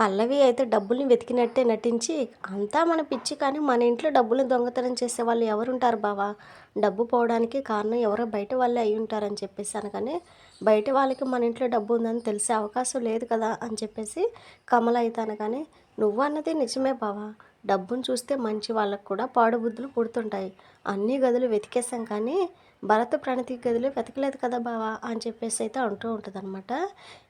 పల్లవి అయితే డబ్బుల్ని వెతికినట్టే నటించి అంతా మన పిచ్చి కానీ మన ఇంట్లో డబ్బులు దొంగతనం చేసే వాళ్ళు ఎవరుంటారు బావా? డబ్బు పోవడానికి కారణం ఎవరో బయట వాళ్ళే అయి ఉంటారని చెప్పేసి అనగానే బయట వాళ్ళకి మన ఇంట్లో డబ్బు ఉందని తెలిసే అవకాశం లేదు కదా అని చెప్పేసి కమల అయితే అనగానే నువ్వు అన్నది నిజమే బావా. డబ్బును చూస్తే మంచి వాళ్ళకు కూడా పాడుబుద్ధులు పుడుతుంటాయి. అన్ని గదులు వెతికేసాం కానీ భరత ప్రణతి గదిలో వెతకలేదు కదా బావా? అని చెప్పేసి అయితే అంటూ ఉంటుంది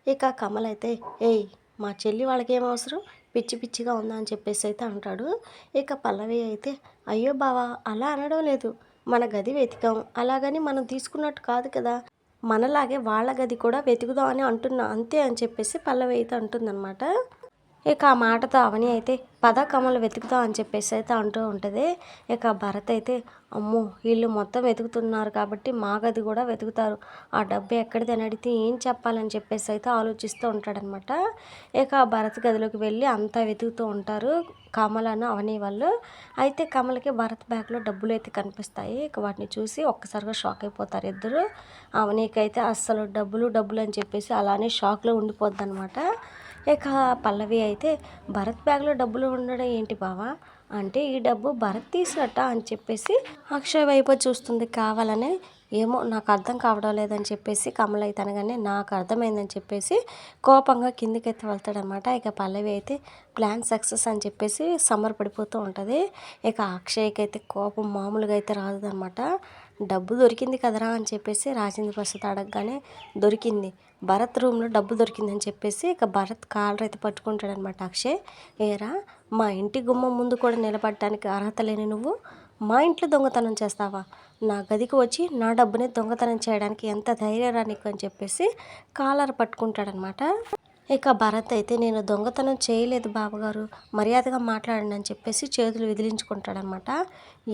ఇక కమల అయితే ఏయ్ మా చెల్లి వాళ్ళకి ఏం అవసరం? పిచ్చి పిచ్చిగా ఉందా అని చెప్పేసి అయితే అంటాడు. ఇక పల్లవి అయితే అయ్యో బావా అలా అనడం లేదు. మన గది వెతికాం. అలాగని మనం తీసుకున్నట్టు కాదు కదా. మనలాగే వాళ్ళ గది కూడా వెతుకుదాం అని అంటున్నా. అంతే అని చెప్పేసి పల్లవి అయితే అంటుందన్నమాట. ఇక ఆ మాటతో అవని అయితే పద కమలు వెతుకుతాం అని చెప్పేసి అయితే అంటూ ఉంటుంది. ఇక భరత్ అయితే అమ్మో వీళ్ళు మొత్తం వెతుకుతున్నారు కాబట్టి మా గది కూడా వెతుకుతారు. ఆ డబ్బు ఎక్కడిది? అని అడిగితే ఏం చెప్పాలని చెప్పేసి అయితే ఆలోచిస్తూ ఉంటాడనమాట. ఇక ఆ భరత్ గదిలోకి వెళ్ళి అంతా వెతుకుతూ ఉంటారు కమలను అవని వాళ్ళు. అయితే కమలకి భరత్ బ్యాగ్లో డబ్బులు అయితే కనిపిస్తాయి. ఇక వాటిని చూసి ఒక్కసారిగా షాక్ అయిపోతారు ఇద్దరు. అవనీకైతే అస్సలు డబ్బులు డబ్బులు అని చెప్పేసి అలానే షాక్లో ఉండిపోద్ది అనమాట. ఇక పల్లవి అయితే భరత్ బ్యాగ్లో డబ్బులు ఉండడం ఏంటి బావా? అంటే ఈ డబ్బు భరత్ తీసినట్ట అని చెప్పేసి అక్షయ్ వైపు చూస్తుంది కావాలనే ఏమో నాకు అర్థం కావడం లేదని చెప్పేసి కమల అయితే అనగానే నాకు అర్థమైందని చెప్పేసి కోపంగా కిందికైతే వెళ్తాడనమాట. ఇక పల్లవి అయితే ప్లాన్ సక్సెస్ అని చెప్పేసి సమ్మర్ పడిపోతూ ఉంటుంది. ఇక అక్షయ్కి అయితే కోపం మామూలుగా అయితే రాదనమాట. డబ్బు దొరికింది కదరా అని చెప్పేసి రాజేంద్ర ప్రసాద్ అడగగానే దొరికింది. భరత్ రూమ్లో డబ్బు దొరికిందని చెప్పేసి ఇక భరత్ కాలర్ అయితే పట్టుకుంటాడనమాట అక్షయ్. ఏరా మా ఇంటి గుమ్మం ముందు కూడా నిలబడటానికి అర్హత లేని నువ్వు? మా ఇంట్లో దొంగతనం చేస్తావా? నా గదికి వచ్చి నా డబ్బుని దొంగతనం చేయడానికి ఎంత ధైర్యరా నీకు అని చెప్పేసి కాలర్ పట్టుకుంటాడనమాట. ఇక భరత్ అయితే నేను దొంగతనం చేయలేదు బావగారు మర్యాదగా మాట్లాడండి అని చెప్పేసి చేతులు విదిలించుకుంటాడనమాట.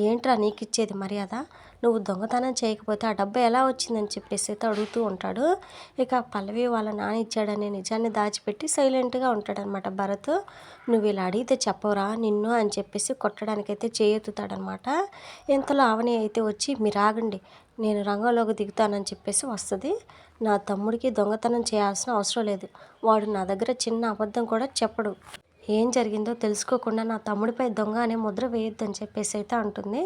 ఏంట్రా నీకు ఇచ్చేది మర్యాద? నువ్వు దొంగతనం చేయకపోతే ఆ డబ్బు ఎలా వచ్చిందని చెప్పేసి అయితే అడుగుతూ ఉంటాడు. ఇక పల్లవి వాళ్ళ నాన్న ఇచ్చాడనే నిజాన్ని దాచిపెట్టి సైలెంట్గా ఉంటాడనమాట భరత్. నువ్వు ఇలా అడిగితే చెప్పవరా నిన్ను అని చెప్పేసి కొట్టడానికైతే చేయెత్తుతాడనమాట ఇంతలో అవని అయితే వచ్చి మీరు ఆగండి నేను రంగంలోకి దిగుతానని చెప్పేసి వస్తుంది. నా తమ్ముడికి దొంగతనం చేయాల్సిన అవసరం లేదు. వాడు నా దగ్గర చిన్న అబద్ధం కూడా చెప్పడు. ఏం జరిగిందో తెలుసుకోకుండా నా తమ్ముడిపై దొంగ అనే ముద్ర వేయొద్దని చెప్పేసి అయితే అంటుంది.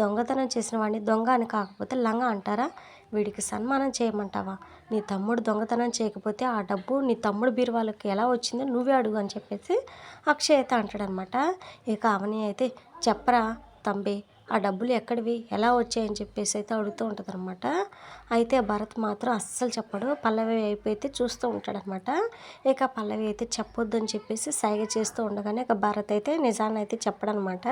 దొంగతనం చేసిన వాడిని దొంగ అని కాకపోతే లంగ అంటారా? వీడికి సన్మానం చేయమంటావా? నీ తమ్ముడు దొంగతనం చేయకపోతే ఆ డబ్బు నీ తమ్ముడు బీరువాళ్ళకి ఎలా వచ్చిందో నువ్వే అడుగు అని చెప్పేసి అక్షయ్ అయితే అంటాడనమాట. ఇక అవని అయితే చెప్పరా తంబి? ఆ డబ్బులు ఎక్కడివి? ఎలా వచ్చాయని చెప్పేసి అయితే అడుగుతూ ఉంటుంది అనమాట అయితే భరత్ మాత్రం అస్సలు చెప్పడు. పల్లవి అయిపోయితే చూస్తూ ఉంటాడనమాట ఇక పల్లవి అయితే చెప్పొద్దని చెప్పేసి సైగ చేస్తూ ఉండగానే ఇక భరత్ అయితే నిజాన్ని అయితే చెప్పడనమాట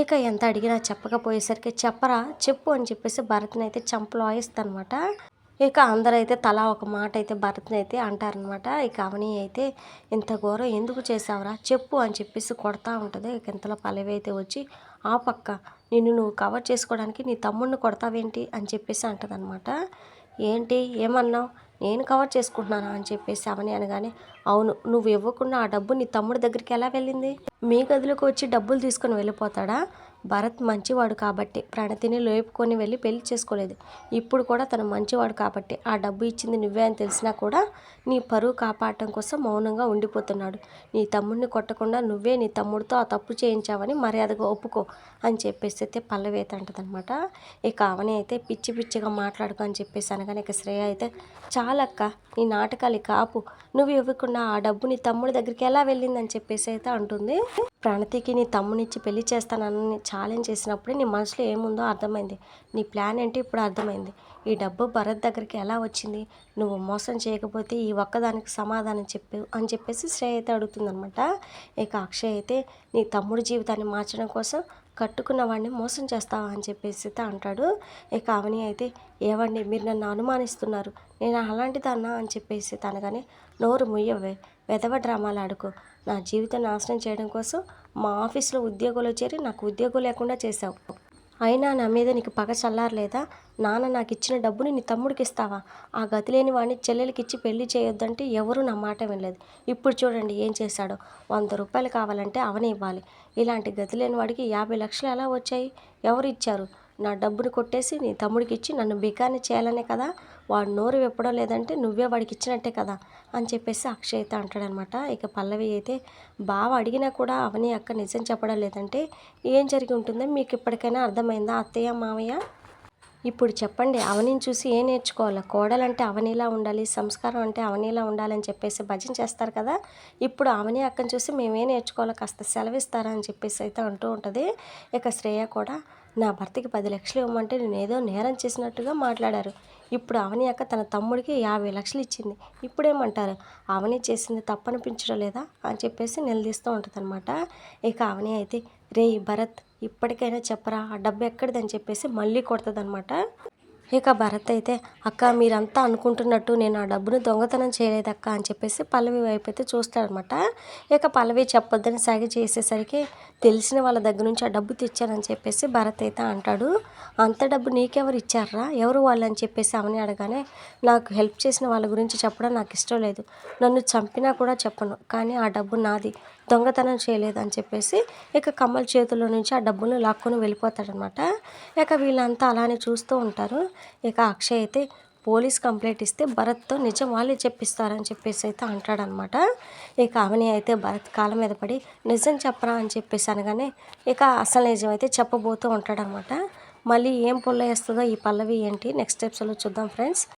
ఇక ఎంత అడిగినా చెప్పకపోయేసరికి చెప్పరా చెప్పు అని చెప్పేసి భరత్ని అయితే చంపలు అనమాట ఇక అందరైతే తలా ఒక మాట అయితే భరత్ని అయితే అంటారనమాట ఇక అవని అయితే ఇంత ఘోరం ఎందుకు చేసావురా చెప్పు అని చెప్పేసి కొడతా ఉంటుంది. ఇక ఇంతలో పల్లవి అయితే వచ్చి ఆ పక్క నిన్ను నువ్వు కవర్ చేసుకోవడానికి నీ తమ్ముడిని కొడతావేంటి అని చెప్పేసి అంటదనమాట ఏంటి? ఏమన్నావు? నేను కవర్ చేసుకుంటున్నాను అని చెప్పేసి అవని అనగానే అవును నువ్వు ఇవ్వకుండా ఆ డబ్బు నీ తమ్ముడి దగ్గరికి ఎలా వెళ్ళింది? మీ గదిలోకి వచ్చి డబ్బులు తీసుకొని వెళ్ళిపోతాడా? భరత్ మంచివాడు కాబట్టి. ప్రణతిని లేపుకొని వెళ్ళి పెళ్ళి చేసుకోలేదు. ఇప్పుడు కూడా తను మంచివాడు కాబట్టి. ఆ డబ్బు ఇచ్చింది నువ్వే అని తెలిసినా కూడా నీ పరువు కాపాడటం కోసం మౌనంగా ఉండిపోతున్నాడు. నీ తమ్ముడిని కొట్టకుండా నువ్వే నీ తమ్ముడితో ఆ తప్పు చేయించావని మర్యాదగా ఒప్పుకో అని చెప్పేసి అయితే పల్లవేత అంటదనమాట ఇక అవని అయితే పిచ్చి పిచ్చిగా మాట్లాడుకో అని చెప్పేసి అనగానే ఇక శ్రేయ అయితే చాలక్క నీ నాటకాలు ఇక ఆపు. నువ్వు ఇవ్వకుండా ఆ డబ్బు నీ తమ్ముడి దగ్గరికి ఎలా వెళ్ళిందని చెప్పేసి అయితే అంటుంది. ప్రణతికి నీ తమ్మునిచ్చి పెళ్ళి చేస్తానని ఛాలెంజ్ చేసినప్పుడే నీ మనసులో ఏముందో అర్థమైంది. నీ ప్లాన్ ఏంటి ఇప్పుడు అర్థమైంది. ఈ డబ్బు భరత్ దగ్గరికి ఎలా వచ్చింది? నువ్వు మోసం చేయకపోతే ఈ ఒక్కదానికి సమాధానం చెప్పు అని చెప్పేసి శ్రేయ అయితే అడుగుతుందనమాట ఇక అక్షయ్ అయితే నీ తమ్ముడి జీవితాన్ని మార్చడం కోసం కట్టుకున్న వాడిని మోసం చేస్తావా అని చెప్పేసి అయితే అంటాడు. ఇక అవని అయితే ఏవండి మీరు నన్ను అనుమానిస్తున్నారు. నేను అలాంటిదన్నా అని చెప్పేసి తనగానే నోరు ముయ్యవే వెధవ డ్రామాలు ఆడుకో. నా జీవితం నాశనం చేయడం కోసం మా ఆఫీస్లో ఉద్యోగులు చేరి నాకు ఉద్యోగం లేకుండా చేశావు. అయినా నా మీద నీకు పగ చల్లారలేదా? నాన్న నాకు ఇచ్చిన డబ్బుని నీ తమ్ముడికి ఇస్తావా? ఆ గతి లేని వాడిని చెల్లెలకి ఇచ్చి పెళ్ళి చేయొద్దంటే ఎవరు నా మాట వినలేదు. ఇప్పుడు చూడండి ఏం చేశాడో. వంద రూపాయలు కావాలంటే అవనే ఇవ్వాలి. ఇలాంటి గతి లేని వాడికి యాభై లక్షలు ఎలా వచ్చాయి? ఎవరు ఇచ్చారు? నా డబ్బుని కొట్టేసి నీ తమ్ముడికి ఇచ్చి నన్ను బికాని చేయాలనే కదా? వాడు నోరు విప్పడం లేదంటే నువ్వే వాడికి ఇచ్చినట్టే కదా? అని చెప్పేసి అక్షయ్ అయితే అంటాడనమాట. ఇక పల్లవి అయితే బావ అడిగినా కూడా అవని అక్క నిజం చెప్పడం లేదంటే ఏం జరిగి ఉంటుందో మీకు ఇప్పటికైనా అర్థమైందా అత్తయ్య మావయ్య ఇప్పుడు చెప్పండి అవనిని చూసి ఏం నేర్చుకోవాలి? కోడలంటే అవనిలా ఉండాలి సంస్కారం అంటే అవనిలా ఉండాలని చెప్పేసి భజన చేస్తారు కదా? ఇప్పుడు అవని అక్కని చూసి మేమేం నేర్చుకోవాలి? కాస్త సెలవిస్తారా అని చెప్పేసి అయితే అంటూ ఉంటుంది. ఇక శ్రేయ కూడా నా భర్తకి పది లక్షలు ఇవ్వమంటే నేను ఏదో నేరం చేసినట్టుగా మాట్లాడారు. ఇప్పుడు అవని అక్క తన తమ్ముడికి యాభై లక్షలు ఇచ్చింది. ఇప్పుడేమంటారు? అవని చేసింది తప్పనిపించడం లేదా? అని చెప్పేసి నిలదీస్తూ ఉంటుందన్నమాట. ఇక అవని అయితే రే భరత్ ఇప్పటికైనా చెప్పరా? ఆ డబ్బు ఎక్కడిదని చెప్పేసి మళ్ళీ కొడుతుంది ఇక భరత్ అయితే అక్క మీరంతా అనుకుంటున్నట్టు నేను ఆ డబ్బును దొంగతనం చేయలేదు అక్క అని చెప్పేసి పల్లవి వైపు అయితే చూస్తాడనమాట ఇక పల్లవి చెప్పొద్దని సాగి చేసేసరికి తెలిసిన వాళ్ళ దగ్గర నుంచి ఆ డబ్బు తెచ్చానని చెప్పేసి భరత్ అయితే అంటాడు. అంత డబ్బు నీకెవరు ఇచ్చారా? ఎవరు వాళ్ళు? అని చెప్పేసి అవని అడగానే నాకు హెల్ప్ చేసిన వాళ్ళ గురించి చెప్పడం నాకు ఇష్టం లేదు. నన్ను చంపినా కూడా చెప్పను. కానీ ఆ డబ్బు నాది. దొంగతనం చేయలేదు అని చెప్పేసి ఇక కమ్మల చేతుల్లో నుంచి ఆ డబ్బును లాక్కొని వెళ్ళిపోతాడనమాట. ఇక వీళ్ళంతా అలానే చూస్తూ ఉంటారు. ఇక అక్షయ్ అయితే పోలీస్ కంప్లైంట్ ఇస్తే భరత్తో నిజం వాళ్ళే చెప్పిస్తారని చెప్పేసి అయితే అంటాడనమాట. ఇక అవని అయితే భరత్ కాళ్ళ మీద పడి నిజం చెప్పరా? అని చెప్పేసి అనగానే ఇక అసలు నిజం అయితే చెప్పబోతూ ఉంటాడనమాట. మళ్ళీ ఏం పొల్ల వేస్తుందో ఈ పల్లవి ఏంటి? నెక్స్ట్ స్టెప్స్లో చూద్దాం ఫ్రెండ్స్